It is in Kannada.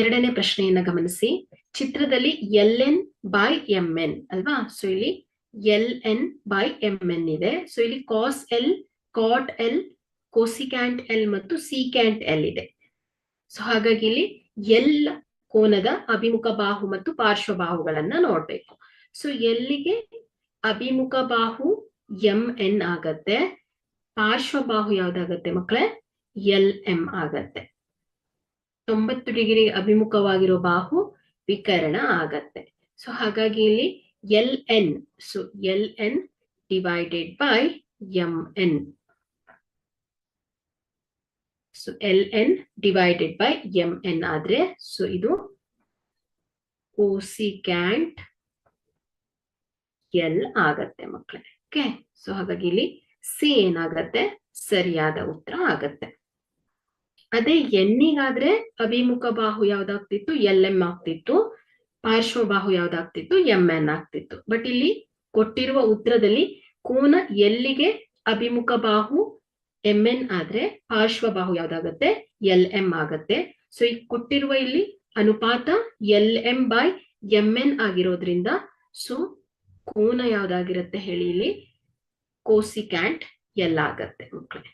ಎರಡನೇ ಪ್ರಶ್ನೆಯನ್ನ ಗಮನಿಸಿ. ಚಿತ್ರದಲ್ಲಿ L N by M N ಅಲ್ವಾ? ಸೊ ಇಲ್ಲಿ L N by M N ಇದೆ. ಸೊ ಇಲ್ಲಿ cos L cot L cosecant L ಮತ್ತು ಸಿಕ್ಯಾಂಟ್ ಎಲ್ ಇದೆ. ಸೊ ಹಾಗಾಗಿ ಇಲ್ಲಿ ಎಲ್ ಕೋನದ ಅಭಿಮುಖ ಬಾಹು ಮತ್ತು ಪಾರ್ಶ್ವ ಬಾಹುಗಳನ್ನ ನೋಡ್ಬೇಕು. ಸೊ ಎಲ್ಲಿಗೆ ಅಭಿಮುಖ ಬಾಹು ಎಂ ಎನ್ ಆಗತ್ತೆ? ಪಾರ್ಶ್ವ ಬಾಹು ಯಾವ್ದಾಗತ್ತೆ ಮಕ್ಕಳೇ ಎಲ್ ಎಂ ಆಗತ್ತೆ. ತೊಂಬತ್ತು ಡಿಗ್ರಿ ಅಭಿಮುಖವಾಗಿರೋ ಬಾಹು ವಿಕರಣ ಆಗತ್ತೆ. ಸೊ ಹಾಗಾಗಿ ಇಲ್ಲಿ L N so L N divided by M N. So L N divided by M N ಆದ್ರೆ ಸೊ ಇದು ಕೋಸಿಕ್ಯಾಂಟ್ ಎಲ್ ಆಗತ್ತೆ ಮಕ್ಕಳೇ ಓಕೆ ಸೊ ಹಾಗಾಗಿ ಇಲ್ಲಿ ಸಿ ಏನಾಗತ್ತೆ? ಸರಿಯಾದ ಉತ್ತರ ಆಗತ್ತೆ. ಅದೇ ಎನ್ನಿಗಾದ್ರೆ ಅಭಿಮುಖ ಬಾಹು ಯಾವ್ದಾಗ್ತಿತ್ತು? ಎಲ್ ಎಂ ಆಗ್ತಿತ್ತು. ಪಾರ್ಶ್ವಬಾಹು ಯಾವ್ದಾಗ್ತಿತ್ತು? ಎಂ ಎನ್ ಆಗ್ತಿತ್ತು. ಬಟ್ ಇಲ್ಲಿ ಕೊಟ್ಟಿರುವ ಉತ್ತರದಲ್ಲಿ ಕೋನ ಎಲ್ಲಿಗೆ ಅಭಿಮುಖ ಬಾಹು ಎಂ ಎನ್ ಆದ್ರೆ ಪಾರ್ಶ್ವಬಾಹು ಯಾವ್ದಾಗತ್ತೆ? ಎಲ್ ಎಂ ಆಗತ್ತೆ. ಸೊ ಈ ಕೊಟ್ಟಿರುವ ಇಲ್ಲಿ ಅನುಪಾತ L M by M N ಆಗಿರೋದ್ರಿಂದ ಸೊ ಕೋನ ಯಾವ್ದಾಗಿರುತ್ತೆ ಹೇಳಿ ಇಲ್ಲಿ? ಕೋಸಿಕ್ಯಾಂಟ್ ಎಲ್ ಆಗತ್ತೆ ಮಕ್ಕಳೇ